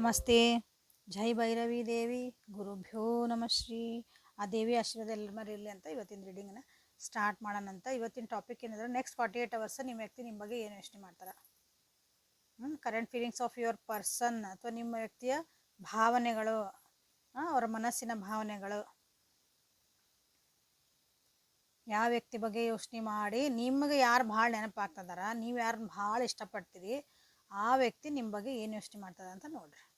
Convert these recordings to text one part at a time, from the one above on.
ನಮಸ್ತೆ. ಜೈ ಭೈರವಿ ದೇವಿ. ಗುರುಭ್ಯೋ ನಮಃ ಶ್ರೀ. ಆ ದೇವಿ ಆಶೀರ್ವಾದ ಎಲ್ಲರ ಅಂತ ಇವತ್ತಿನ ರೀಡಿಂಗ್ನ ಸ್ಟಾರ್ಟ್ ಮಾಡೋಣ ಅಂತ. ಇವತ್ತಿನ ಟಾಪಿಕ್ ಏನಂದ್ರೆ ನೆಕ್ಸ್ಟ್ ಫಾರ್ಟಿ ಏಯ್ಟ್ ಅವರ್ಸ್ ನಿಮ್ಮ ವ್ಯಕ್ತಿ ನಿಮ್ಮ ಬಗ್ಗೆ ಏನು ಯೋಚನೆ ಮಾಡ್ತಾರೆ? Current feelings of your person ಅಥವಾ ನಿಮ್ಮ ವ್ಯಕ್ತಿಯ ಭಾವನೆಗಳು ಅವರ ಮನಸ್ಸಿನ ಭಾವನೆಗಳು. ಯಾವ ವ್ಯಕ್ತಿ ಬಗ್ಗೆ ಯೋಚನೆ ಮಾಡಿ, ನಿಮಗೆ ಯಾರು ಭಾಳ ನೆನಪಾಗ್ತದಾರ ನೀವು ಯಾರನ್ನ ಭಾಳ ಇಷ್ಟಪಡ್ತೀರಿ, ಆ ವ್ಯಕ್ತಿ ನಿಮ್ಮ ಬಗ್ಗೆ ಏನು ಯೋಚನೆ ಮಾಡ್ತದ ಅಂತ ನೋಡ್ರಿ.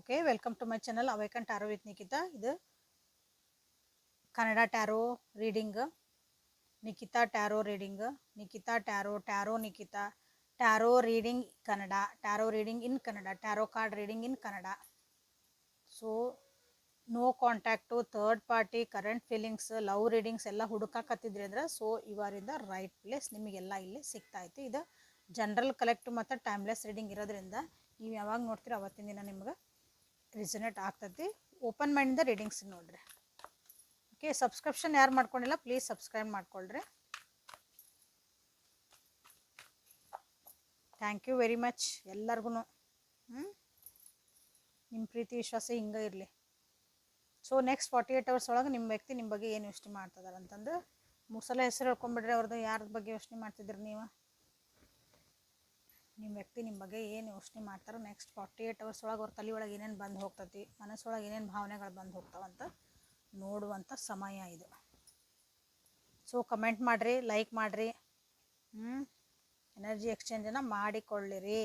Okay welcome to my channel awaken tarot with Nikita ಇದು Kannada tarot reading Nikhita tarot reading Nikhita tarot tarot Nikhita tarot reading Kannada tarot reading in Kannada tarot card reading in Kannada so no contact third party current feelings love readings ಎಲ್ಲ ಹುಡುಕಾಕತ್ತಿದ್ರಿ ಅಂದ್ರೆ so ಇವರಿಂದ right place ನಿಮಗೆಲ್ಲ ಇಲ್ಲಿ ಸಿಗ್ತಾ ಐತಿ ಇದು general collect ಮತ್ತು ಟೈಮ್ಲೆಸ್ ರೀಡಿಂಗ್ ಇರೋದ್ರಿಂದ ನೀವು ಯಾವಾಗ ನೋಡ್ತೀರ ಅವತ್ತಿನ ದಿನ ನಿಮ್ಗೆ ರಿಸನೇಟ್ ಆಗ್ತೈತಿ ಓಪನ್ ಮೈಂಡಿಂದ ರೀಡಿಂಗ್ಸ್ ನೋಡ್ರಿ. ಓಕೆ ಸಬ್ಸ್ಕ್ರಿಪ್ಷನ್ ಯಾರು ಮಾಡ್ಕೊಂಡಿಲ್ಲ ಪ್ಲೀಸ್ ಸಬ್ಸ್ಕ್ರೈಬ್ ಮಾಡ್ಕೊಳ್ರಿ. ಥ್ಯಾಂಕ್ ಯು ವೆರಿ ಮಚ್ ಎಲ್ಲರಿಗೂ ಹ್ಞೂ ನಿಮ್ಮ ಪ್ರೀತಿ, ವಿಶ್ವಾಸ ಹಿಂಗೆ ಇರಲಿ. So next forty eight hours ಒಳಗೆ ನಿಮ್ಮ ವ್ಯಕ್ತಿ ನಿಮ್ಮ ಬಗ್ಗೆ ಏನು ಯೋಚನೆ ಮಾಡ್ತಿದ್ದಾರೆ ಅಂತಂದು ಮೂರು ಸಲ ಹೆಸರು ಹೇಳ್ಕೊಂಬಿಡ್ರಿ ಅವ್ರದ್ದು ಯಾರ ಬಗ್ಗೆ ಯೋಚನೆ ಮಾಡ್ತಿದ್ರಿ ನೀವು? ನಿಮ್ಮ ವ್ಯಕ್ತಿ, ನಿಮ್ಮ ಬಗ್ಗೆ ಏನು ಯೋಚನೆ ಮಾಡ್ತಾರೋ ನೆಕ್ಸ್ಟ್ ಫಾರ್ಟಿ ಏಯ್ಟ್ ಅವರ್ಸ್ ಒಳಗೆ ಅವ್ರ ತಲೆ ಒಳಗೆ ಏನೇನು ಬಂದು ಹೋಗ್ತೈತಿ ಮನಸ್ಸೊಳಗೆ ಏನೇನು ಭಾವನೆಗಳು ಬಂದು ಹೋಗ್ತಾವಂತ ನೋಡುವಂಥ ಸಮಯ ಇದು. ಸೊ ಕಮೆಂಟ್ ಮಾಡಿರಿ ಲೈಕ್ ಮಾಡಿರಿ ಹ್ಞೂ ಎನರ್ಜಿ ಎಕ್ಸ್ಚೇಂಜನ್ನು ಮಾಡಿಕೊಳ್ಳಿರಿ.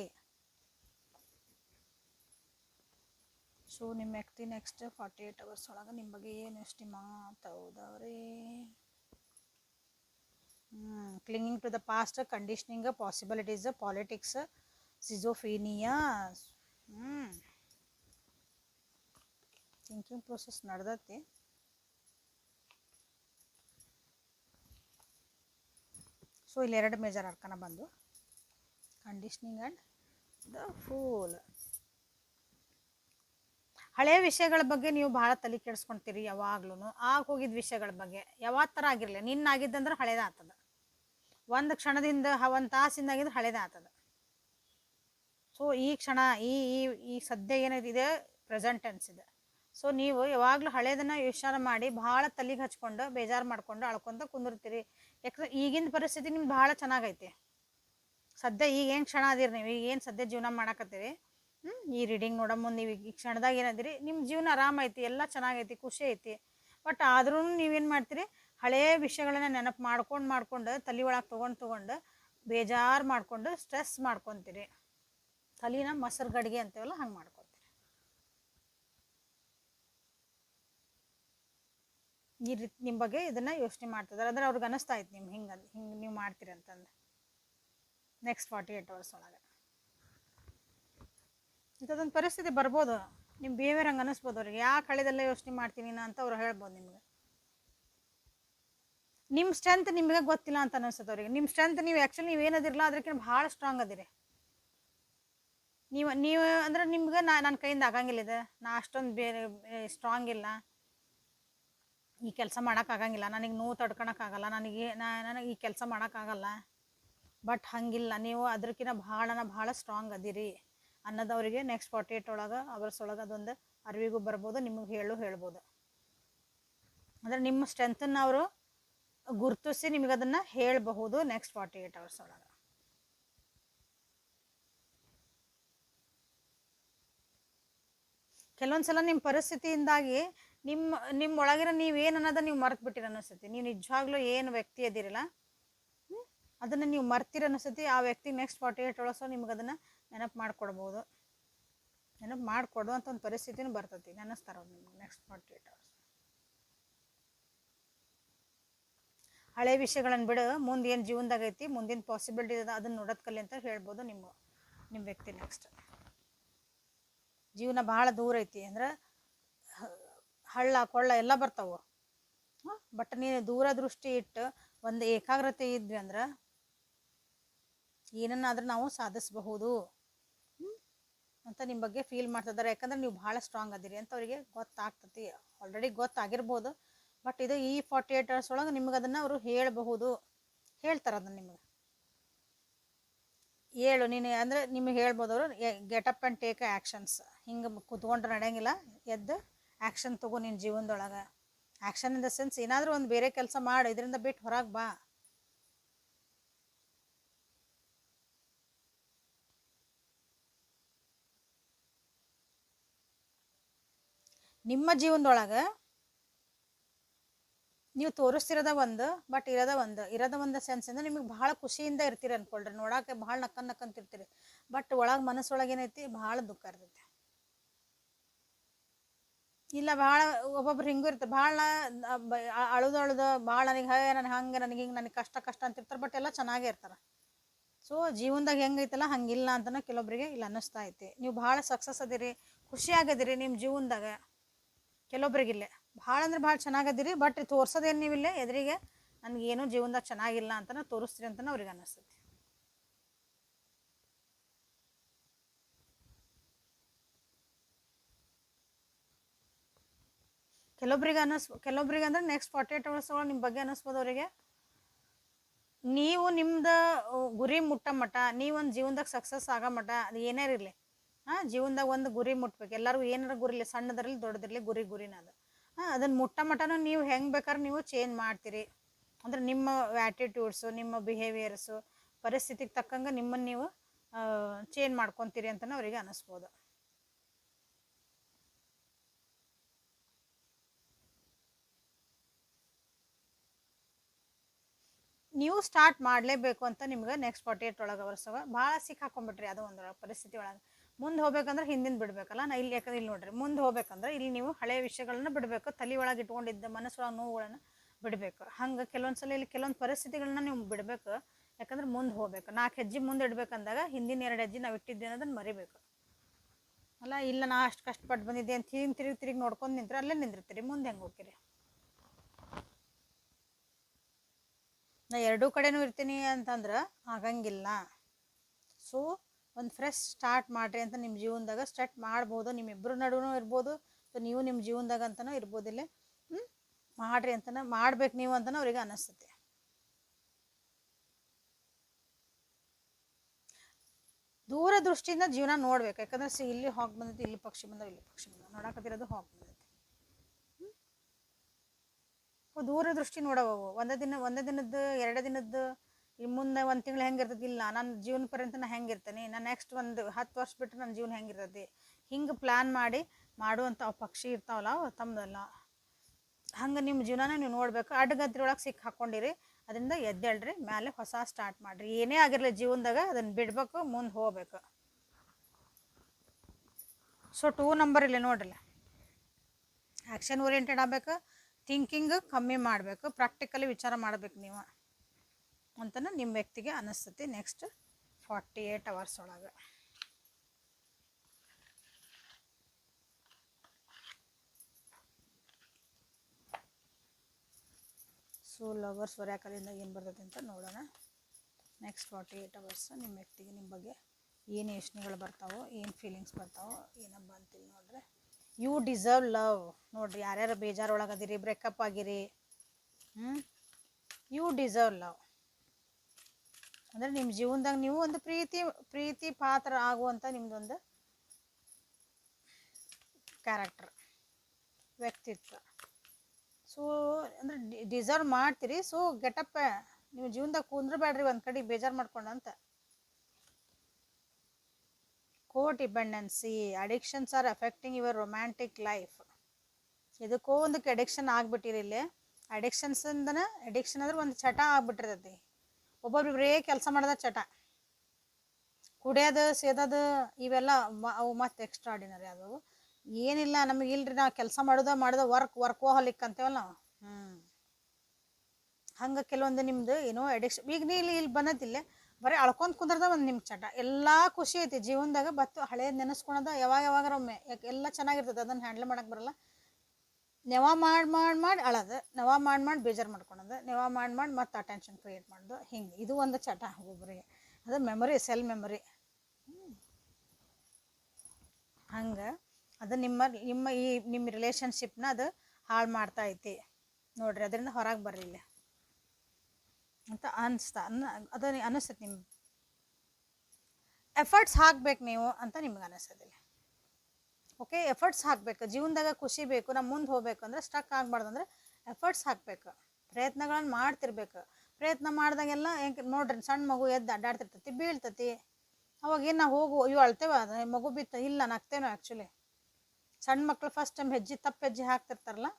ಸೊ ನಿಮ್ಮ ವ್ಯಕ್ತಿ ನೆಕ್ಸ್ಟ್ ಫಾರ್ಟಿ ಏಯ್ಟ್ ಅವರ್ಸ್ ಒಳಗೆ ನಿಮ್ಮ ಬಗ್ಗೆ ಏನು ಯೋಚನೆ ಮಾತಾಡೋದವ್ರಿ clinging to the past conditioning possibilities schizophrenia ಹ್ಞೂ ಥಿಂಕಿಂಗ್ ಪ್ರೋಸೆಸ್ ನಡೆದೈತಿ ಸೊ ಇಲ್ಲಿ ಎರಡು ಮೇಜರ್ ಅರ್ಕನ ಬಂದು. ಕಂಡೀಷ್ನಿಂಗ್ ಆ್ಯಂಡ್ ದ ಫೂಲ್ ಹಳೆಯ ವಿಷಯಗಳ ಬಗ್ಗೆ ನೀವು ಭಾಳ ತಲೆ ಕೆಡಿಸ್ಕೊಳ್ತೀರಿ ಯಾವಾಗ್ಲೂ ಆಗ ಹೋಗಿದ್ದ ವಿಷಯಗಳ ಬಗ್ಗೆ ಯಾವ ಥರ ಆಗಿರಲಿ. ನಿನ್ನ ಆಗಿದ್ದಂದ್ರೆ ಹಳೇದ ಆಗ್ತದ. ಒಂದು ಕ್ಷಣದಿಂದ ಒಂದು ತಾಸಿಂದ ಆಗಿದ್ರೆ ಹಳೇದ ಆಗ್ತದ ಸೊ ಈ ಕ್ಷಣ, ಈ ಈ ಈ ಸದ್ಯ ಏನಿದೆ ಪ್ರೆಸೆಂಟ್ ಅನ್ಸಿದೆ ಸೊ ನೀವು ಯಾವಾಗಲೂ ಹಳೇದನ್ನ ಯೋಚನೆ ಮಾಡಿ ಭಾಳ ತಲೆಗೆ ಹಚ್ಕೊಂಡು, ಬೇಜಾರು ಮಾಡ್ಕೊಂಡು, ಅಳ್ಕೊಂತ ಕುಂದಿರ್ತೀರಿ. ಯಾಕಂದ್ರೆ ಈಗಿನ ಪರಿಸ್ಥಿತಿ ನಿಮ್ಗೆ ಭಾಳ ಚೆನ್ನಾಗೈತಿ. ಸದ್ಯ ಈಗ ಏನು ಕ್ಷಣ ಅದೀರಿ ನೀವು? ಈಗ ಏನು ಸದ್ಯ ಜೀವನ ಮಾಡಕತ್ತೀರಿ? ಹ್ಞೂ ಈ ರೀಡಿಂಗ್ ನೋಡೋ ಮುಂದೆ ನೀವು ಈ ಕ್ಷಣದಾಗ ಏನಾದಿರಿ ನಿಮ್ಮ ಜೀವನ ಆರಾಮ ಐತಿ, ಎಲ್ಲ ಚೆನ್ನಾಗೈತಿ, ಖುಷಿ ಐತಿ. ಬಟ್ ಆದ್ರೂ ನೀವೇನು ಮಾಡ್ತೀರಿ? ಹಳೆಯ ವಿಷಯಗಳನ್ನ ನೆನಪು ಮಾಡ್ಕೊಂಡು ಮಾಡ್ಕೊಂಡು ತಲೆ ಒಳಗೆ ತೊಗೊಂಡು ತೊಗೊಂಡು ಬೇಜಾರು ಮಾಡ್ಕೊಂಡು ಸ್ಟ್ರೆಸ್ ಮಾಡ್ಕೊತೀರಿ. ತಲೆನ ಮೊಸರು ಗಡಿಗೆ ಅಂತೇವಲ್ಲ ಹಂಗೆ ಮಾಡ್ಕೊತೀರಿ. ಈ ರೀತಿ ನಿಮ್ಮ ಬಗ್ಗೆ ಇದನ್ನ ಯೋಚನೆ ಮಾಡ್ತಿದ್ದಾರೆ ಅಂದ್ರೆ ಅವ್ರಿಗೆ ಅನಿಸ್ತಾ ಇತ್ತು ನಿಮ್ಗೆ ಹಿಂಗೆ ಹಿಂಗೆ ನೀವು ಮಾಡ್ತೀರಿ ಅಂತಂದು. ನೆಕ್ಸ್ಟ್ ಫಾರ್ಟಿ ಏಟ್ ಅವರ್ಸ್ ಒಳಗೆ. ಇಂಥದ್ದೊಂದು ಪರಿಸ್ಥಿತಿ ಬರ್ಬೋದು. ನಿಮ್ಮ ಬಿಹೇವಿಯರ್ ಹಂಗೆ ಅನ್ನಿಸ್ಬೋದು ಅವ್ರಿಗೆ. ಯಾಕೆ ಹಳೆದೆಲ್ಲ ಯೋಚನೆ ಮಾಡ್ತೀನಿ ಅಂತ ಅವ್ರು ಹೇಳ್ಬೋದು ನಿಮ್ಗೆ. ನಿಮ್ಮ ಸ್ಟ್ರೆಂತ್ ನಿಮಗೆ ಗೊತ್ತಿಲ್ಲ ಅಂತ ಅನಿಸುತ್ತೆ ಅವ್ರಿಗೆ. ನಿಮ್ಮ ಸ್ಟ್ರೆಂತ್ ನೀವು ಆ್ಯಕ್ಚುಲಿ ನೀವು ಏನದಿರಲ್ಲ ಅದಕ್ಕಿಂತ ಭಾಳ ಸ್ಟ್ರಾಂಗ್ ಅದಿರಿ. ನೀವು ನೀವು ಅಂದ್ರೆ ನಿಮ್ಗೆ ನಾ ನನ್ನ ಕೈಯಿಂದ ಆಗಂಗಿಲ್ಲ ಇದು. ನಾ ಅಷ್ಟೊಂದು ಬೇರೆ ಸ್ಟ್ರಾಂಗ್ ಇಲ್ಲ. ಈ ಕೆಲಸ ಮಾಡೋಕ್ಕಾಗಂಗಿಲ್ಲ ನನಗೆ ನೋವು ತಡ್ಕೊಳಕ್ಕಾಗಲ್ಲ ನನಗೆ ನನಗೆ ಈ ಕೆಲಸ ಮಾಡೋಕ್ಕಾಗಲ್ಲ ಬಟ್ ಹಂಗಿಲ್ಲ. ನೀವು ಅದಕ್ಕಿಂತ ಭಾಳನ ಭಾಳ ಸ್ಟ್ರಾಂಗ್ ಅದಿರಿ. ಅನ್ನೋದವರಿಗೆ ನೆಕ್ಸ್ಟ್ ಫಾರ್ಟಿ ಏಟ್ ಒಳಗೆ ಅವರ್ಸ್ ಒಳಗೆ ಅದೊಂದು ಅರಿವಿಗೂ ಬರ್ಬೋದು, ನಿಮಗೆ ಹೇಳು ಹೇಳ್ಬೋದು. ಅಂದರೆ ನಿಮ್ಮ ಸ್ಟ್ರೆಂತನ್ನು ಅವರು ಗುರುತಿಸಿ ನಿಮಗೆ ಅದನ್ನು ಹೇಳಬಹುದು ನೆಕ್ಸ್ಟ್ ಫಾರ್ಟಿ ಏಟ್ ಅವರ್ಸ್ ಒಳಗೆ. ಕೆಲವೊಂದು ಸಲ ನಿಮ್ಮ ಪರಿಸ್ಥಿತಿಯಿಂದಾಗಿ ನಿಮ್ಮ ನಿಮ್ಮ ಒಳಗಿರೋ ಏನು ಅನ್ನೋದ ನೀವು ಮರ್ತು ಬಿಟ್ಟಿರ ನೀವು ನಿಜವಾಗ್ಲೂ ಏನು ವ್ಯಕ್ತಿ ಅದಿರಲ್ಲ? ಅದನ್ನು ನೀವು ಮರ್ತಿರ ಅನಿಸ್ತೈತಿ. ಆ ವ್ಯಕ್ತಿ ನೆಕ್ಸ್ಟ್ ಫಾರ್ಟಿ ಏಟ್ ಒಳಸೋ ನಿಮ್ಗೆ ಅದನ್ನು ನೆನಪು ಮಾಡ್ಕೊಡ್ಬೋದು ನೆನಪು ಮಾಡಿಕೊಡುವಂಥ ಒಂದು ಪರಿಸ್ಥಿತಿನೂ ಬರ್ತೈತಿ. ನೆನೆಸ್ತಾರ ನಿಮ್ಗೆ ನೆಕ್ಸ್ಟ್ ಫಾರ್ಟಿ ಏಟ್ ಅವರ್ಸ್ ಹಳೆ ವಿಷಯಗಳನ್ನು ಬಿಡು, ಮುಂದೆ ಏನು ಜೀವನದಾಗ ಐತಿ ಮುಂದಿನ ಪಾಸಿಬಿಲಿಟಿ ಅದ ಅದನ್ನ ನೋಡೋದ್ ಕಲಿ ಅಂತ ಹೇಳ್ಬೋದು ನಿಮ್ಮ ನಿಮ್ಮ ವ್ಯಕ್ತಿ ನೆಕ್ಸ್ಟ್ ಜೀವನ ಭಾಳ ದೂರ ಐತಿ ಅಂದ್ರೆ, ಹಳ್ಳ, ಕೊಳ್ಳ ಎಲ್ಲ ಬರ್ತಾವೆ. ಬಟ್ ನೀನು ದೂರ ದೃಷ್ಟಿ ಇಟ್ಟು ಒಂದು ಏಕಾಗ್ರತೆ ಇದ್ವಿ ಅಂದ್ರೆ, ಏನನ್ನಾದ್ರೂ ನಾವು ಸಾಧಿಸಬಹುದು. ಅಂತ ನಿಮ್ಮ ಬಗ್ಗೆ ಫೀಲ್ ಮಾಡ್ತಿದ್ದಾರೆ ಯಾಕಂದ್ರೆ ನೀವು ಭಾಳ ಸ್ಟ್ರಾಂಗ್ ಅದಿರಿ. ಅಂತ ಅವರಿಗೆ ಗೊತ್ತಾಗ್ತತಿ. ಆಲ್ರೆಡಿ ಗೊತ್ತಾಗಿರ್ಬೋದು. ಬಟ್ ಇದು ಈ ಫಾರ್ಟಿ ಏಟ್ ಅವರ್ಸ್ ಒಳಗೆ ನಿಮ್ಗೆ ಅದನ್ನು ಅವರು ಹೇಳಬಹುದು. ಹೇಳ್ತಾರೆ ಅದನ್ನು ನಿಮಗೆ. ಹೇಳು, ನೀನು ಅಂದರೆ ನಿಮಗೆ ಹೇಳ್ಬೋದು ಅವರು get up and take actions ಹಿಂಗೆ ಕುತ್ಕೊಂಡ್ರೆ ನಡೆಯಂಗಿಲ್ಲ, ಎದ್ದು ಆ್ಯಕ್ಷನ್ ತಗೋ ನಿನ್ನ ಜೀವನದೊಳಗೆ. ಆ್ಯಕ್ಷನ್ ಇನ್ ದ ಸೆನ್ಸ್ ಏನಾದರೂ ಒಂದು ಬೇರೆ ಕೆಲಸ ಮಾಡು, ಇದರಿಂದ ಬಿಟ್ಟು ಹೊರಗೆ ಬಾ. ನಿಮ್ಮ ಜೀವನದೊಳಗೆ ನೀವು ತೋರಿಸ್ತಿರೋದ ಒಂದು ಬಟ್ ಇರೋದ ಒಂದು. ಇರೋದ ಒಂದು ಸೆನ್ಸ್ ಅಂದ್ರೆ ನಿಮಗೆ ಭಾಳ ಖುಷಿಯಿಂದ ಇರ್ತೀರಿ ಅನ್ಕೊಳ್ರಿ. ನೋಡಕ್ಕೆ ಭಾಳ ನಕ್ಕನ್ ನಕ್ಕಂತಿರ್ತೀರಿ ಬಟ್ ಒಳಗೆ ಮನಸ್ಸೊಳಗೆ ಏನೈತಿ, ಭಾಳ ದುಃಖ ಇರ್ತೈತಿ. ಇಲ್ಲ, ಭಾಳ ಒಬ್ಬೊಬ್ರು ಹಿಂಗೂ ಇರ್ತಾರೆ. ಭಾಳ ಅಳುದು ಅಳುದು, ಭಾಳ ನನಗೆ ಹೇ ನನಗೆ ಹಂಗೆ, ನನಗೆ ಹಿಂಗೆ, ನನಗೆ ಕಷ್ಟ ಕಷ್ಟ ಅಂತಿರ್ತಾರೆ ಬಟ್ ಎಲ್ಲ ಚೆನ್ನಾಗೇ ಇರ್ತಾರೆ. ಸೊ ಜೀವನದಾಗ ಹೆಂಗೈತಲ್ಲ, ಹಂಗಿಲ್ಲ ಅಂತನೂ ಕೆಲವೊಬ್ಬರಿಗೆ ಇಲ್ಲ ಅನ್ನಿಸ್ತಾ ಐತಿ. ನೀವು ಭಾಳ ಸಕ್ಸಸ್ ಅದಿರಿ ಖುಷಿಯಾಗದಿರಿ ನಿಮ್ಮ ಜೀವನದಾಗ. ಕೆಲವೊಬ್ರಿಗಿಲ್ಲೇ ಭಾಳ ಅಂದ್ರೆ ಭಾಳ ಚೆನ್ನಾಗದಿರಿ ಬಟ್ ತೋರ್ಸೋದೇನು ನೀವಿಲ್ಲ? ಎದುರಿಗೆ ನನಗೇನು ಜೀವನದಾಗ ಚೆನ್ನಾಗಿಲ್ಲ ಅಂತನ ತೋರಿಸ್ತೀರಿ ಅಂತನ ಅವ್ರಿಗೆ ಅನ್ನಿಸ್ತೈತಿ. ಕೆಲವೊಬ್ರಿಗೆ ಅನ್ನಿಸ್, ಕೆಲವೊಬ್ರಿಗೆ ಅಂದ್ರೆ ನೆಕ್ಸ್ಟ್ ಫಾರ್ಟಿ ಏಟ್ ಅವರ್ಸ್ ಒಳಗೆ ನಿಮ್ಮ ಬಗ್ಗೆ ಅನ್ನಿಸ್ಬೋದು ಅವರಿಗೆ. ನೀವು ನಿಮ್ದು ಗುರಿ ಮುಟ್ಟ ಮಟ ನೀವೊಂದು ಜೀವನದಾಗ ಸಕ್ಸಸ್ ಆಗೋ ಮಟ ಅದು ಏನೇ ಇರಲಿ. ಹಾಂ, ಜೀವನದಾಗ ಒಂದು ಗುರಿ ಮುಟ್ಬೇಕು. ಎಲ್ಲರಿಗೂ ಏನಾರ ಗುರಿ ಇಲ್ಲ ಸಣ್ಣದಿರಲಿ ದೊಡ್ಡದಿರಲಿ ಗುರಿ ಗುರಿನ ಅದು ಹಾಂ ಅದನ್ನು ಮುಟ್ಟ ಮಟನೂ ನೀವು ಹೆಂಗೆ ಬೇಕಾದ್ರೆ ನೀವು ಚೇಂಜ್ ಮಾಡ್ತೀರಿ. ಅಂದ್ರೆ ನಿಮ್ಮ ಆ್ಯಟಿಟ್ಯೂಡ್ಸು ನಿಮ್ಮ ಬಿಹೇವಿಯರ್ಸು ಪರಿಸ್ಥಿತಿಗೆ ತಕ್ಕಂಗೆ ನಿಮ್ಮನ್ನು ನೀವು ಚೇಂಜ್ ಮಾಡ್ಕೊತೀರಿ ಅಂತಲೂ ಅವರಿಗೆ ಅನ್ನಿಸ್ಬೋದು ನೀವು ಸ್ಟಾರ್ಟ್ ಮಾಡಲೇಬೇಕು ಅಂತ ನಿಮ್ಗೆ ನೆಕ್ಸ್ಟ್ ಫಾರ್ಟಿ ಏಟ್ ಒಳಗೆ ಅವರ್ಸವ ಭಾಳ ಸಿಕ್ಕಾಕೊಂಡ್ಬಿಟ್ರಿ ಅದು ಒಂದು ಪರಿಸ್ಥಿತಿ ಒಳಗೆ. ಮುಂದೆ ಹೋಗ್ಬೇಕಂದ್ರೆ ಹಿಂದಿನ ಬಿಡಬೇಕಲ್ಲ? ನಾ ಇಲ್ಲಿ ಯಾಕಂದ್ರೆ ಇಲ್ಲಿ ನೋಡ್ರಿ, ಮುಂದೆ ಹೋಗ್ಬೇಕಂದ್ರೆ ಇಲ್ಲಿ ನೀವು ಹಳೆಯ ವಿಷಯಗಳನ್ನ ಬಿಡಬೇಕು, ತಲೆ ಒಳಗೆ ಇಟ್ಕೊಂಡಿದ್ದ ಮನಸ್ಸೊಳಗೆ ನೋವುಗಳನ್ನ ಬಿಡಬೇಕು. ಹಂಗೆ ಕೆಲವೊಂದು ಸಲ ಇಲ್ಲಿ ಕೆಲವೊಂದು ಪರಿಸ್ಥಿತಿಗಳನ್ನ ನೀವು ಬಿಡಬೇಕು. ಯಾಕಂದ್ರೆ ಮುಂದೆ ಹೋಗ್ಬೇಕು. ನಾಲ್ಕು ಹೆಜ್ಜೆ ಮುಂದೆ ಇಡ್ಬೇಕಂದಾಗ ಹಿಂದಿನ ಎರಡು ಹೆಜ್ಜೆ ನಾವು ಇಟ್ಟಿದ್ದೆ ಅನ್ನೋದನ್ನ ಮರಿಬೇಕು. ಅಲ್ಲ, ಇಲ್ಲ ನಾ ಅಷ್ಟು ಕಷ್ಟಪಟ್ಟು ಬಂದಿದ್ದೆ ಅಂತ ಹಿಂಗೆ ತಿರುಗಿ ತಿರುಗಿ ನೋಡ್ಕೊಂಡು ನಿಂತ್ರೆ ಅಲ್ಲೇ ನಿಂದಿರ್ತೀರಿ. ಮುಂದೆ ಹೆಂಗೆ ಹೋಗ್ತೀರಿ? ನಾ ಎರಡೂ ಕಡೆನೂ ಇರ್ತೀನಿ ಅಂತಂದ್ರೆ ಆಗಂಗಿಲ್ಲ. ಸೊ ಒಂದು ಫ್ರೆಶ್ ಸ್ಟಾರ್ಟ್ ಮಾಡಿರಿ ಅಂತ ನಿಮ್ಮ ಜೀವನದಾಗ ಸ್ಟಾರ್ಟ್ ಮಾಡ್ಬೋದು. ನಿಮ್ಮಿಬ್ಬರ ನಡುವೂ ಇರ್ಬೋದು ಸೊ ನೀವು ನಿಮ್ಮ ಜೀವನದಾಗ ಅಂತನೂ ಇರ್ಬೋದಿಲ್ಲ ಹ್ಞೂ ಮಾಡಿರಿ ಅಂತನ, ಮಾಡ್ಬೇಕು ನೀವು ಅಂತನೂ ಅವ್ರಿಗೆ ಅನ್ನಿಸ್ತೈತಿ ದೂರ ದೃಷ್ಟಿಯಿಂದ ಜೀವನ ನೋಡ್ಬೇಕು. ಯಾಕಂದ್ರೆ ಸಿ ಇಲ್ಲಿ ಹೋಗಿ ಬಂದೈತಿ, ಇಲ್ಲಿ ಪಕ್ಷಿ ಬಂದ ಇಲ್ಲಿ ಪಕ್ಷಿ ಬಂದ ನೋಡಕತ್ತಿರೋದು ಹೋಗಿ ಬಂದೈತಿ. ದೂರದೃಷ್ಟಿ ದೂರ ದೃಷ್ಟಿ ನೋಡವು. ಒಂದೇ ದಿನ, ಒಂದೇ ದಿನದ್ದು, ಎರಡೇ ದಿನದ್ದು ಈ ಮುಂದೆ ಒಂದು ತಿಂಗಳು ಹೆಂಗಿರ್ತದೆ ಇಲ್ಲ ನನ್ನ ಜೀವನ ಪರ್ಯಂತ ನಾ ಹೆಂಗಿರ್ತೀನಿ. ನಾನು ನೆಕ್ಸ್ಟ್ ಒಂದು ಹತ್ತು ವರ್ಷ ಬಿಟ್ಟು ನನ್ನ ಜೀವನ ಹೆಂಗಿರ್ತದೆ ಹಿಂಗೆ ಪ್ಲ್ಯಾನ್ ಮಾಡಿ ಮಾಡುವಂಥ ಪಕ್ಷಿ ಇರ್ತಾವಲ್ಲ, ಅವು ತಮ್ಮದಲ್ಲ ಹಂಗೆ ನಿಮ್ಮ ಜೀವನನ ನೀವು ನೋಡ್ಬೇಕು. ಅಡ್ಗದ್ರಿ ಒಳಗೆ ಸಿಕ್ಕಿ ಹಾಕ್ಕೊಂಡಿರಿ ಅದರಿಂದ ಎದ್ದೇಳ್ರಿ. ಮೇಲೆ ಹೊಸ ಸ್ಟಾರ್ಟ್ ಮಾಡಿರಿ. ಏನೇ ಆಗಿರಲಿ ಜೀವನದಾಗ ಅದನ್ನು ಬಿಡ್ಬೇಕು, ಮುಂದೆ ಹೋಗ್ಬೇಕು. ಸೊ ಟೂ ನಂಬರ್ ಇಲ್ಲಿ ನೋಡ್ರಿ ಆ್ಯಕ್ಷನ್ ಓರಿಯೆಂಟೆಡ್ ಆಗ್ಬೇಕು ಥಿಂಕಿಂಗ್ ಕಮ್ಮಿ ಮಾಡಬೇಕು ಪ್ರಾಕ್ಟಿಕಲಿ ವಿಚಾರ ಮಾಡ್ಬೇಕು ನೀವು. ಅಂತನ ನಿಮ್ಮ ವ್ಯಕ್ತಿಗೆ ಅನ್ನಿಸ್ತತಿ ನೆಕ್ಸ್ಟ್ ಫಾರ್ಟಿ ಏಯ್ಟ್ ಅವರ್ಸ್ ಒಳಗೆ. ಸೊ ಲವರ್ಸ್ ವರ್ಯಾಕಲಿಂದ ಏನು ಬರ್ತೈತೆ ಅಂತ ನೋಡೋಣ. ನೆಕ್ಸ್ಟ್ ಫಾರ್ಟಿ ಏಯ್ಟ್ ಅವರ್ಸ್ ನಿಮ್ಮ ವ್ಯಕ್ತಿಗೆ ನಿಮ್ಮ ಬಗ್ಗೆ ಏನು ಯೋಚನೆಗಳು ಬರ್ತಾವೋ, ಏನು ಫೀಲಿಂಗ್ಸ್ ಬರ್ತಾವೋ, ಏನಪ್ಪ ಅಂತಿಲ್ಲ ನೋಡ್ರಿ. ಯು ಡಿಸರ್ವ್ ಲವ್ ನೋಡ್ರಿ, ಯಾರ್ಯಾರು ಬೇಜಾರೊಳಗದಿರಿ ಬ್ರೇಕಪ್ ಆಗಿರಿ ಹ್ಞೂ ಯು ಡಿಸರ್ವ್ ಲವ್ ಅಂದರೆ ನಿಮ್ಮ ಜೀವನದಾಗ ನೀವು ಒಂದು ಪ್ರೀತಿ ಪ್ರೀತಿ ಪಾತ್ರ ಆಗುವಂಥ ನಿಮ್ದೊಂದು ಕ್ಯಾರೆಕ್ಟರ್ ವ್ಯಕ್ತಿತ್ವ. ಸೊ ಅಂದ್ರೆ ಡಿಸರ್ವ್ ಮಾಡ್ತೀರಿ. ಸೊ ಗೆಟಪ್ ನೀವು ಜೀವನದಾಗ ಕುಂದ್ರಬೇಡ್ರಿ, ಒಂದು ಕಡೆ ಬೇಜಾರು ಮಾಡ್ಕೊಂಡಂತ codependency addictions are affecting your romantic life ಇದಕ್ಕೋ ಒಂದಕ್ಕೆ ಅಡಿಕ್ಷನ್ ಆಗ್ಬಿಟ್ಟಿರಿ ಇಲ್ಲಿ. ಅಡಿಕ್ಷನ್ಸ್ ಅಂದನ ಅಡಿಕ್ಷನ್ ಅಂದ್ರೆ ಒಂದು ಚಟ ಆಗ್ಬಿಟ್ಟಿರ್ತೈತಿ. ಒಬ್ಬೊಬ್ರು ಬರೇ ಕೆಲಸ ಮಾಡಿದ ಚಟ. ಕುಡಿಯೋದು, ಸೇದೋದು ಇವೆಲ್ಲ ಅವು ಮತ್ತೆ ಎಕ್ಸ್ಟ್ರಾಡಿನರಿ ಅದು ಏನಿಲ್ಲ ನಮಗೆ ಇಲ್ರಿ ನಾವು ಕೆಲಸ ಮಾಡೋದ ಮಾಡೋದ ವರ್ಕ್ ವರ್ಕೋಹಲಿಕ್ ಅಂತೇವಲ್ಲ ನಾವು. ಹ್ಞೂ ಹಂಗೆ ಕೆಲವೊಂದು ನಿಮ್ದು ಏನೋ ಅಡಿಕ್ಷನ್ ಈಗ ನೀ ಇಲ್ಲಿ ಇಲ್ಲಿ ಬಂದದಿಲ್ಲ ಬರೀ ಅಳ್ಕೊಂಡ್ ಕುಂದ್ರದ ಒಂದು ನಿಮ್ಮ ಚಟ. ಎಲ್ಲ ಖುಷಿ ಐತಿ. ಜೀವನದಾಗ ಬತ್ತು ಹಳೇದು ನೆನೆಸ್ಕೊಳದ ಯಾವಾಗ ಯಾವಾಗಾರ ಒಮ್ಮೆ ಯಾಕೆ, ಎಲ್ಲ ಚೆನ್ನಾಗಿರ್ತದೆ, ಅದನ್ನು ಹ್ಯಾಂಡಲ್ ಮಾಡೋಕ್ಕೆ ಬರಲ್ಲ. ನೆವ ಮಾಡಿ ಮಾಡಿ ಮಾಡಿ ಅಳೋದು. ನೆವ ಮಾಡಿ ಮಾಡಿ ಬೇಜಾರು ಮಾಡ್ಕೊಳೋದು ನೆವ ಮಾಡಿ ಮಾಡಿ ಮತ್ತೆ ಅಟೆನ್ಷನ್ ಕ್ರಿಯೇಟ್ ಮಾಡೋದು. ಹಿಂಗೆ. ಇದು ಒಂದು ಚಟ ಒಬ್ಬೊಬ್ಬರಿಗೆ ಅದು ಮೆಮೊರಿ ಸೆಲ್ ಮೆಮೊರಿ ಹಂಗೆ ಅದು ನಿಮ್ಮ ನಿಮ್ಮ ಈ, ನಿಮ್ಮ ರಿಲೇಷನ್ಶಿಪ್ನ ಅದು ಹಾಳು ಮಾಡ್ತಾ ಐತಿ. ನೋಡ್ರಿ ಅದರಿಂದ ಹೊರಗೆ ಬರಲಿಲ್ಲ. ಅಂತ ಅನಿಸ್ತಾ. ಅನ್ನ ಅದು ಅನಿಸ್ತೈತಿ ನಿಮ್ಮ ಎಫರ್ಟ್ಸ್ ಹಾಕ್ಬೇಕು ನೀವು ಅಂತ ನಿಮ್ಗೆ ಅನಿಸ್ತದಿಲ್ಲ. ಓಕೆ ಎಫರ್ಟ್ಸ್ ಹಾಕ್ಬೇಕು. ಜೀವನದಾಗ ಖುಷಿ ಬೇಕು ನಮ್ಮ ಮುಂದೆ ಹೋಗ್ಬೇಕು ಅಂದ್ರೆ ಸ್ಟಕ್ ಆಗಬಾರ್ದು ಅಂದ್ರೆ ಎಫರ್ಟ್ಸ್ ಹಾಕ್ಬೇಕು. ಪ್ರಯತ್ನಗಳನ್ನು ಮಾಡ್ತಿರ್ಬೇಕು. ಪ್ರಯತ್ನ ಮಾಡ್ದಾಗೆಲ್ಲ ಹೆಂಗೆ ನೋಡ್ರಿ ಸಣ್ಣ ಮಗು ಎದ್ದು ಅಡ್ಡಾಡ್ತಿರ್ತೈತಿ, ಬೀಳ್ತತಿ. ಅವಾಗ ಏನು ನಾವು ಹೋಗು, ಅಯ್ಯೋ ಅಳ್ತೇವ ಮಗು ಬಿತ್ತು, ಇಲ್ಲ ನಗ್ತೇನೋ ಆ್ಯಕ್ಚುಲಿ ಸಣ್ಣ ಮಕ್ಳು ಫಸ್ಟ್ ಟೈಮ್ ಹೆಜ್ಜೆ, ತಪ್ಪು ಹೆಜ್ಜೆ ಹಾಕ್ತಿರ್ತಾರಲ್ಲ?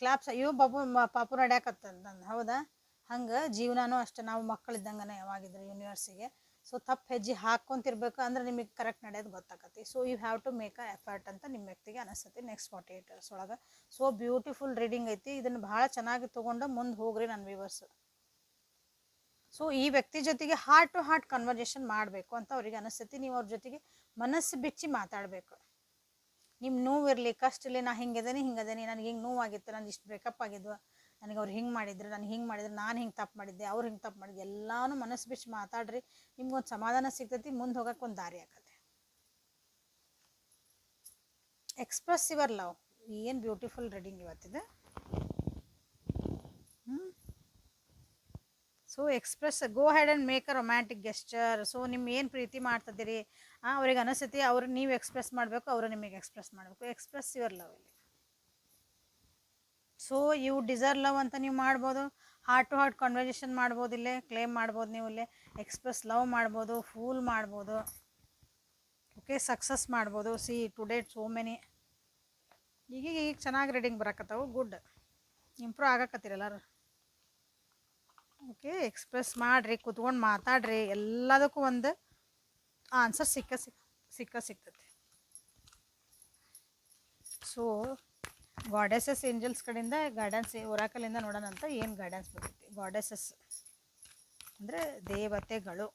ಕ್ಲಾಪ್ಸ್ ಅಯ್ಯೋ, ಬಾಬು ಪಾಪು ನಡ್ಯಾಕತ್ತ ಹೌದಾ? ಹಂಗೆ ಜೀವನನೂ ಅಷ್ಟೇ, ನಾವು ಮಕ್ಕಳಿದ್ದಂಗೆ ಯಾವಾಗಿದ್ರು ಯೂನಿವರ್ಸಿಗೆ ಸೊ ತಪ್ಪು ಹೆಜ್ಜೆ ಹಾಕ್ಕೊಂತಿರ್ಬೇಕು ಅಂದ್ರೆ ನಿಮಗೆ ಕರೆಕ್ಟ್ ನಡೆಯೋದು ಗೊತ್ತಾಗತ್ತೆ. So you have to make a effort ಅಂತ ನಿಮ್ಮ ವ್ಯಕ್ತಿಗೆ ಅನಿಸುತ್ತೆ ನೆಕ್ಸ್ಟ್ ಫಾರ್ಟಿ ಏಟ್ ಅವರ್ಸ್ ಒಳಗೆ. ಸೊ ಬ್ಯೂಟಿಫುಲ್ ರೀಡಿಂಗ್ ಐತಿ. ಇದನ್ನು ಭಾಳ ಚೆನ್ನಾಗಿ ತೊಗೊಂಡು ಮುಂದೆ ಹೋಗ್ರಿ ನನ್ನ ವ್ಯೂವರ್ಸ್ ಸೊ ಈ ವ್ಯಕ್ತಿ ಜೊತೆಗೆ ಹಾರ್ಟ್ ಟು ಹಾರ್ಟ್ ಕನ್ವರ್ಸೇಷನ್ ಮಾಡಬೇಕು ಅಂತ ಅವ್ರಿಗೆ ಅನಿಸ್ತೈತಿ. ನೀವು ಅವ್ರ ಜೊತೆಗೆ ಮನಸ್ಸು ಬಿಚ್ಚಿ ಮಾತಾಡಬೇಕು. ನಿಮ್ಮ ನೋವು ಇರಲಿ ಕಷ್ಟ ಇರಲಿ, ನಾ ಹಿಂಗದೇನಿ ಹಿಂಗದೇನಿ ನನಗೆ ಹಿಂಗೆ ನೋವಾಗಿತ್ತು ನಾನು ಇಷ್ಟು ಬ್ರೇಕಪ್ ಆಗಿದ್ವು. ನನಗೆ ಅವ್ರು ಹಿಂಗೆ ಮಾಡಿದ್ರು, ನಾನು ಹಿಂಗೆ ಮಾಡಿದ್ರು ನಾನು ಹಿಂಗೆ ತಪ್ಪು ಮಾಡಿದ್ದೆ, ಅವ್ರು ಹಿಂಗೆ ತಪ್ಪು ಮಾಡಿದ್ದೆ ಎಲ್ಲಾನು ಮನಸ್ಸು ಬಿಚ್ಚಿ ಮಾತಾಡ್ರಿ ನಿಮ್ಗೊಂದು ಸಮಾಧಾನ ಸಿಗ್ತೈತಿ, ಮುಂದೆ ಹೋಗಕ್ಕೆ ಒಂದು ದಾರಿ ಆಗತ್ತೆ. ಎಕ್ಸ್ಪ್ರೆಸ್ ಯುವರ್ ಲವ್ ಏನು beautiful reading ಇವತ್ತಿದೆ so express go ahead and make a romantic gesture so ನಿಮ್ಮ ಏನು ಪ್ರೀತಿ ಮಾಡ್ತಿದ್ದೀರಿ ಅವ್ರಿಗೆ ಅನಿಸ್ತೈತಿ, ಅವ್ರು, ನೀವು ಎಕ್ಸ್ಪ್ರೆಸ್ ಮಾಡಬೇಕು, ಅವರು ನಿಮಗೆ ಎಕ್ಸ್ಪ್ರೆಸ್ ಮಾಡಬೇಕು. ಎಕ್ಸ್ಪ್ರೆಸ್ ಯುವರ್ ಲವ್ ಇಲ್ಲಿ. ಸೊ ಇವು ಡಿಸರ್ ಲವ್ ಅಂತ ನೀವು ಮಾಡ್ಬೋದು. ಹಾರ್ಟ್ ಟು ಹಾರ್ಟ್ ಕಾನ್ವರ್ಸೇಷನ್ ಮಾಡ್ಬೋದು ಇಲ್ಲೇ ಕ್ಲೇಮ್ ಮಾಡ್ಬೋದು ನೀವು ಇಲ್ಲೇ. ಎಕ್ಸ್ಪ್ರೆಸ್ ಲವ್ ಮಾಡ್ಬೋದು ಫೂಲ್ ಮಾಡ್ಬೋದು. ಓಕೆ ಸಕ್ಸಸ್ ಮಾಡ್ಬೋದು. ಸಿ ಟುಡೇ ಸೋ ಮೆನಿ ಈಗೀಗ ಈಗ ಚೆನ್ನಾಗಿ ರೀಡಿಂಗ್ ಬರಕತ್ತಾವು. ಗುಡ್ ಇಂಪ್ರೂವ್ ಆಗಕತ್ತೀರಿ ಓಕೆ ಎಕ್ಸ್ಪ್ರೆಸ್ ಮಾಡಿರಿ, ಕೂತ್ಕೊಂಡು ಮಾತಾಡ್ರಿ. ಎಲ್ಲದಕ್ಕೂ ಒಂದು ಆನ್ಸರ್ ಸಿಕ್ಕ ಸಿಕ್ಕ ಸಿಕ್ಕ ಸಿಗ್ತೈತಿ ಸೊ ಗಾಡೆಸಸ್ ಏಂಜಲ್ಸ್ ಕಡೆಯಿಂದ ಗಾರ್ಡನ್ಸ್ ಒರಾಕಲಿಂದ ನೋಡೋಣ ಅಂತ ಏನು ಗಾರ್ಡನ್ಸ್ ಬರ್ತೈತಿ? ಗಾಡೆಸಸ್ ಅಂದರೆ ದೇವತೆಗಳು.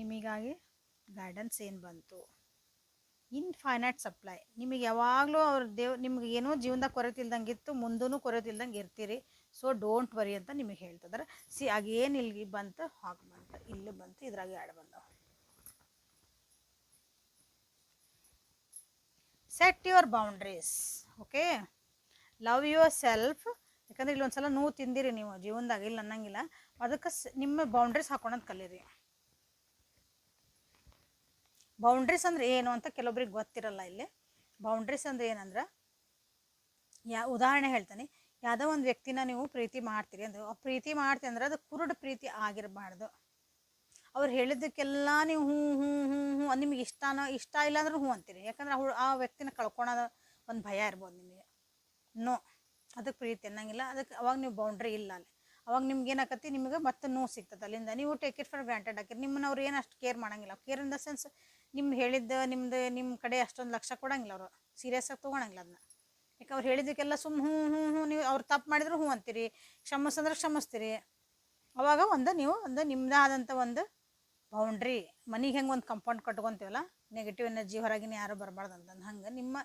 ನಿಮಗಾಗಿ ಗಾರ್ಡನ್ಸ್ ಏನು ಬಂತು? ಇನ್ಫೈನೈಟ್ ಸಪ್ಲೈ ನಿಮಗೆ ಯಾವಾಗಲೂ ಅವ್ರ ದೇವ್, ನಿಮ್ಗೆ ಏನೂ ಜೀವನದಾಗ ಕೊರತೆ ಇಲ್ದಂಗೆ ಇತ್ತು ಮುಂದೂ ಕೊರತೆ ಇಲ್ದಂಗೆ ಇರ್ತೀರಿ. ಸೊ ಡೋಂಟ್ ವರಿ ಅಂತ ನಿಮಗೆ ಹೇಳ್ತಿದಾರೆ ಸಿ ಆಗೇನು ಇಲ್ಲಿ ಬಂತು? ಹಾಗೆ ಬಂತು. ಇಲ್ಲಿ ಬಂತು, ಇದ್ರಾಗ ಎರಡು ಬಂದವು. Set your boundaries okay love yourself ಯಾಕಂದ್ರೆ ಇಲ್ಲಿ ಒಂದ್ಸಲ ನೋವು ತಿಂದಿರಿ ನೀವು ಜೀವನದಾಗ, ಇಲ್ಲ ಅನ್ನಂಗಿಲ್ಲ. ಅದಕ್ಕೆ ನಿಮ್ಮ ಬೌಂಡ್ರೀಸ್ ಹಾಕೊಳೋದು ಕಲೀರಿ. ಬೌಂಡ್ರೀಸ್ ಅಂದ್ರೆ ಏನು ಅಂತ ಕೆಲವೊಬ್ರಿಗೆ ಗೊತ್ತಿರಲ್ಲ ಇಲ್ಲಿ. ಬೌಂಡ್ರೀಸ್ ಅಂದ್ರೆ ಏನಂದ್ರೆ, ಯಾ, ಉದಾಹರಣೆ ಹೇಳ್ತೀನಿ. ಯಾವುದೋ ಒಂದು ವ್ಯಕ್ತಿನ ನೀವು ಪ್ರೀತಿ ಮಾಡ್ತೀರಿ ಅಂದ್ರೆ ಪ್ರೀತಿ ಮಾಡ್ತೀನಿ ಅಂದ್ರೆ ಅದು ಕುರುಡು ಪ್ರೀತಿ ಆಗಿರಬಾರ್ದು. ಅವ್ರು ಹೇಳಿದ್ದಕ್ಕೆಲ್ಲ ನೀವು ಹ್ಞೂ ಹ್ಞೂ ಹ್ಞೂ ಹ್ಞೂ ಅದು ನಿಮಗೆ ಇಷ್ಟನೋ, ಇಷ್ಟ ಇಲ್ಲ ಅಂದ್ರೆ ಹ್ಞೂ ಅಂತೀರಿ. ಯಾಕಂದ್ರೆ ಅವ್ರು ಆ ವ್ಯಕ್ತಿನ ಕಳ್ಕೊಳೋದು ಒಂದು ಭಯ ಇರ್ಬೋದು ನಿಮಗೆ. ನೋ ಅದಕ್ಕೆ ಪ್ರೀತಿ ಅನ್ನಂಗಿಲ್ಲ. ಅದಕ್ಕೆ ಅವಾಗ ನೀವು ಬೌಂಡ್ರಿ ಇಲ್ಲ ಅಲ್ಲಿ. ಅವಾಗ ನಿಮ್ಗೆ ಏನಾಕತಿ ನಿಮಗೆ ಮತ್ತೆ ನೋವು ಸಿಗ್ತದೆ. ಅಲ್ಲಿಂದ ನೀವು ಟೇಕ್ ಇಟ್ ಫಾರ್ ಗ್ರಾಂಟೆಡ್ ಹಾಕಿರಿ. ನಿಮ್ಮನ್ನ ಅವ್ರು ಏನು ಅಷ್ಟು ಕೇರ್ ಮಾಡೋಂಗಿಲ್ಲ. ಕೇರ್ ಇನ್ ದ ಸೆನ್ಸ್ ನಿಮ್ದು ಹೇಳಿದ್ದು, ನಿಮ್ದು ನಿಮ್ಮ ಕಡೆ ಅಷ್ಟೊಂದು ಲಕ್ಷ ಕೊಡೋಂಗಿಲ್ಲ ಅವರು. ಸೀರಿಯಸ್ ಆಗಿ ತೊಗೊಳಂಗಿಲ್ಲ ಅದನ್ನ ಯಾಕೆ ಅವ್ರು ಹೇಳಿದ್ದಕ್ಕೆಲ್ಲ ಸುಮ್ಮ ಹ್ಞೂ ಹ್ಞೂ ಹ್ಞೂ ನೀವು ಅವ್ರು ತಪ್ಪು ಮಾಡಿದ್ರು ಹ್ಞೂ ಅಂತೀರಿ. ಕ್ಷಮಸಂದ್ರೆ ಕ್ಷಮಿಸ್ತೀರಿ. ಅವಾಗ ಒಂದು ನೀವು, ಒಂದು ನಿಮ್ಮದೇ ಆದಂಥ ಒಂದು ಬೌಂಡ್ರಿ ಮನೆಗೆ ಹೆಂಗೆ ಒಂದು ಕಂಪೌಂಡ್ ಕಟ್ಕೊತೀವಲ್ಲ? ನೆಗೆಟಿವ್ ಎನರ್ಜಿ ಹೊರಗಿನ ಯಾರು ಬರಬಾರ್ದು ಅಂತಂದು ಹಂಗೆ ನಿಮ್ಮ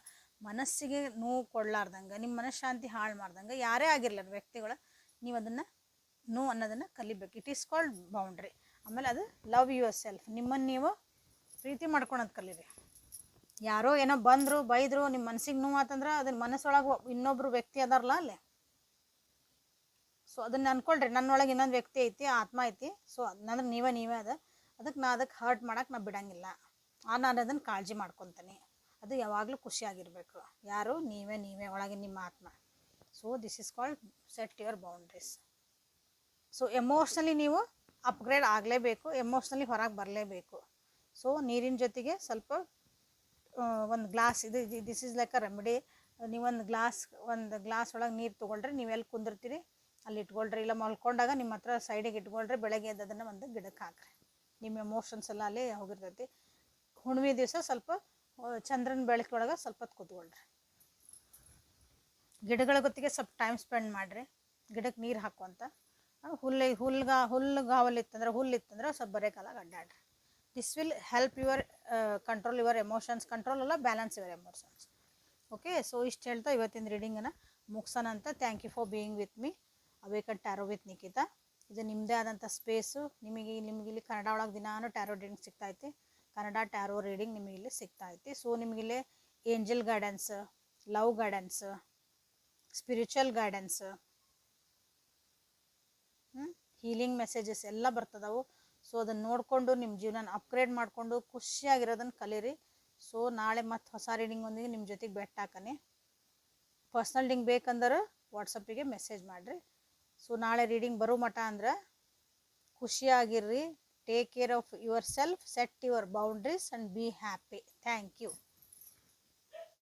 ಮನಸ್ಸಿಗೆ ನೋವು ಕೊಡ್ಲಾರ್ದಂಗೆ, ನಿಮ್ಮ ಮನಃಶಾಂತಿ ಹಾಳು ಮಾಡ್ದಂಗೆ ಯಾರೇ ಆಗಿರಲಿ ವ್ಯಕ್ತಿಗಳು ನೀವು ಅದನ್ನು ನೋ ಅನ್ನೋದನ್ನು ಕಲಿಬೇಕು. ಇಟ್ ಈಸ್ ಕಾಲ್ಡ್ ಬೌಂಡ್ರಿ ಆಮೇಲೆ ಅದು ಲವ್ ಯುವರ್ ಸೆಲ್ಫ್ ನಿಮ್ಮನ್ನು ನೀವು ಪ್ರೀತಿ ಮಾಡ್ಕೊಳೋದು ಕಲೀರಿ. ಯಾರೋ ಏನೋ ಬಂದರು, ಬೈದರು ನಿಮ್ಮ ಮನಸ್ಸಿಗೆ ನೋವು ಆತಂದ್ರೆ ಅದನ್ನ ಮನಸ್ಸೊಳಗೆ ಇನ್ನೊಬ್ಬರು ವ್ಯಕ್ತಿ ಅದಾರಲ್ಲ ಅಲ್ಲಿ? ಸೊ ಅದನ್ನ ಅನ್ಕೊಳ್ರಿ. ನನ್ನೊಳಗೆ ಇನ್ನೊಂದು ವ್ಯಕ್ತಿ ಐತಿ, ಆತ್ಮ ಐತಿ. ಸೊ ಅದನ್ನಂದ್ರೆ ನೀವೇ ನೀವೇ ಅದ. ಅದಕ್ಕೆ ನಾ ಅದಕ್ಕೆ ಹರ್ಟ್ ಮಾಡಕ್ಕೆ ನಾ ಬಿಡಂಗಿಲ್ಲ. ನಾನು ಅದನ್ನು ಕಾಳಜಿ ಮಾಡ್ಕೊತೀನಿ. ಅದು ಯಾವಾಗಲೂ ಖುಷಿಯಾಗಿರಬೇಕು ಯಾರು? ನೀವೇ ನೀವೇ. ಒಳಗೆ ನಿಮ್ಮ ಆತ್ಮ. So this is called set your boundaries so emotionally ನೀವು ಅಪ್ಗ್ರೇಡ್ ಆಗಲೇಬೇಕು. ಎಮೋಷ್ನಲಿ ಹೊರಗೆ ಬರಲೇಬೇಕು. ಸೊ ನೀರಿನ ಜೊತೆಗೆ ಸ್ವಲ್ಪ ಒಂದು ಗ್ಲಾಸ್ ಇದು this is like a remedy ನೀವೊಂದು ಗ್ಲಾಸ್ ಒಂದು ಗ್ಲಾಸ್ ಒಳಗೆ ನೀರು ತೊಗೊಳ್ರಿ. ನೀವೆಲ್ಲಿ ಕುಂದಿರ್ತೀರಿ? ಅಲ್ಲಿ ಇಟ್ಕೊಳ್ರಿ. ಇಲ್ಲ ಮಲ್ಕೊಂಡಾಗ ನಿಮ್ಮ ಹತ್ರ ಸೈಡಿಗೆ ಇಟ್ಕೊಳ್ರಿ. ಬೆಳಗ್ಗೆ ಎದ್ದದನ್ನು ಒಂದು ಗಿಡಕ್ಕೆ ಹಾಕ್ರಿ. ನಿಮ್ಮ ಎಮೋಷನ್ಸ್ ಎಲ್ಲ ಅಲ್ಲಿ ಹೋಗಿರ್ತೈತಿ. ಹುಣ್ಣಿಮೆ ದಿವಸ ಸ್ವಲ್ಪ ಚಂದ್ರನ ಬೆಳಕೊಳಗೆ ಸ್ವಲ್ಪ ಹೊತ್ತು ಕೂತ್ಕೊಳ್ರಿ. ಗಿಡಗಳ ಗೊತ್ತಿಗೆ ಸ್ವಲ್ಪ ಟೈಮ್ ಸ್ಪೆಂಡ್ ಮಾಡಿರಿ. ಗಿಡಕ್ಕೆ ನೀರು ಹಾಕುವಂತ ಹುಲ್ಲು ಹುಲ್ಗ ಹುಲ್ಲು ಇತ್ತಂದ್ರೆ ಹುಲ್ಲು ಇತ್ತಂದ್ರೆ ಸ್ವಲ್ಪ ಬರೇ ಕಾಲಾಗ ಅಡ್ಡಾಡ್ರಿ. This will help your control your emotions control ಅಲ್ಲ balance your emotions okay so ಇಷ್ಟು ಹೇಳ್ತಾ ಇವತ್ತಿನ ರೀಡಿಂಗನ್ನು ಮುಗ್ಸೋಣ ಅಂತ thank you for being with me awaken tarot with Nikhita ಇದು ನಿಮ್ಮದೇ ಆದಂಥ ಸ್ಪೇಸು. ನಿಮಗೆ ನಿಮಗೆ ಇಲ್ಲಿ ಕನ್ನಡ ಒಳಗೆ ದಿನಾನು ಟ್ಯಾರೋ ರೀಡಿಂಗ್ ಸಿಗ್ತೈತಿ. ಕನ್ನಡ ಟ್ಯಾರೋ ರೀಡಿಂಗ್ ನಿಮಗೆ ಇಲ್ಲಿ ಸಿಗ್ತಾ ಐತಿ so ನಿಮಗಿಲ್ಲಿ angel guidance love guidance spiritual guidance healing messages ಎಲ್ಲ ಬರ್ತದವು. ಸೊ ಅದನ್ನು ನೋಡಿಕೊಂಡು ನಿಮ್ಮ ಜೀವನ ಅಪ್ಗ್ರೇಡ್ ಮಾಡಿಕೊಂಡು ಖುಷಿಯಾಗಿರೋದನ್ನು ಕಲೀರಿ. ಸೊ ನಾಳೆ ಮತ್ತೆ ಹೊಸ ರೀಡಿಂಗ್ ನಿಮ್ಮ ಜೊತೆಗೆ ಬೆಟ್ಟ ಹಾಕನಿ. ಪರ್ಸ್ನಲ್ ಲಿಂಕ್ ಬೇಕಂದ್ರೆ ವಾಟ್ಸಪ್ಪಿಗೆ ಮೆಸೇಜ್ ಮಾಡಿರಿ. ಸೊ ನಾಳೆ ರೀಡಿಂಗ್ ಬರೋ ಮಠ ಅಂದ್ರೆ ಖುಷಿಯಾಗಿರ್ರಿ. Take care of yourself set your boundaries and be happy thank you